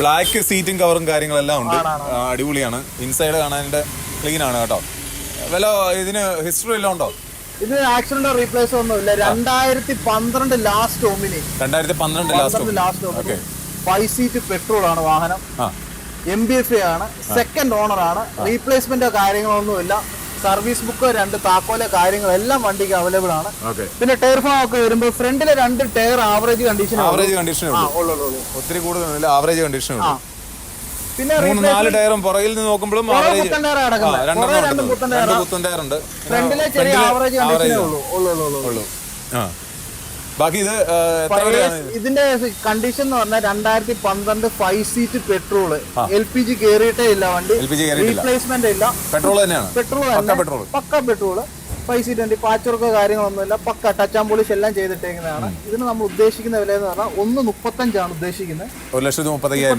Black സീറ്റും കവറും കാര്യങ്ങളെല്ലാം ഉണ്ട്. അടിപൊളിയാണ്. ഇൻസൈഡ് കാണാനായിട്ട് ക്ലീൻ ആണ് കേട്ടോ. വല്ല ഇതിന് ഹിസ്റ്ററി എല്ലാം ഉണ്ടോ? ഇത് ആക്സിഡന്റ് റീപ്ലേസ് ഒന്നുമില്ല. രണ്ടായിരത്തി പന്ത്രണ്ട് ലാസ്റ്റ് ഒമിനി രണ്ടായിരത്തി പന്ത്രണ്ട് last last Omni five seat petrol ആണ് വാഹനം. എം ബി എഫ് ആണ്. സെക്കൻഡ് ഓണർ ആണ്. റീപ്ലേസ്മെന്റോ കാര്യങ്ങളൊന്നുമില്ല സർവീസ് ബുക്ക് രണ്ട് താക്കോലെ കാര്യങ്ങളെല്ലാം വണ്ടിക്ക് അവൈലബിൾ ആണ്. പിന്നെ ടയർ ഫാം ഒക്കെ വരുമ്പോൾ ഫ്രണ്ടിലെ രണ്ട് tyre average condition average condition ഒത്തിരി കൂടുതൽ ആവറേജ് കണ്ടീഷൻ പിന്നെ നാല് ടയറും പുറകിൽ നിന്ന് നോക്കുമ്പോഴും ഫ്രണ്ടിലെ ചെറിയ ആവറേജ് കണ്ടീഷനേ ഉള്ളൂ. ഉള്ളൂ ഉള്ളൂ ബാക്കി ഇത് ഇതിന്റെ കണ്ടീഷൻ എന്ന് പറഞ്ഞാൽ രണ്ടായിരത്തി പന്ത്രണ്ട് five seat petrol L P G കേറിയിട്ടേ ഇല്ല വണ്ടി. എൽ പി ജി കയറിയിട്ടില്ല റീപ്ലേസ്മെന്റ് ഇല്ല. പെട്രോൾ തന്നെയാണ്. Petrol petrol pucca petrol five seat വണ്ടി പാച്ചുറക്കോ കാര്യങ്ങളൊന്നുമില്ല. പക്ക ടച്ച് ആൻഡ് പോളിഷ് എല്ലാം ചെയ്തിട്ടേക്കുന്നതാണ്. ഇതിന് നമ്മൾ ഉദ്ദേശിക്കുന്ന വില എന്ന് പറഞ്ഞാൽ ഒന്ന് മുപ്പത്തഞ്ചാണ് ഉദ്ദേശിക്കുന്നത്. ഒരു ലക്ഷത്തി മുപ്പത്തയ്യായിരം.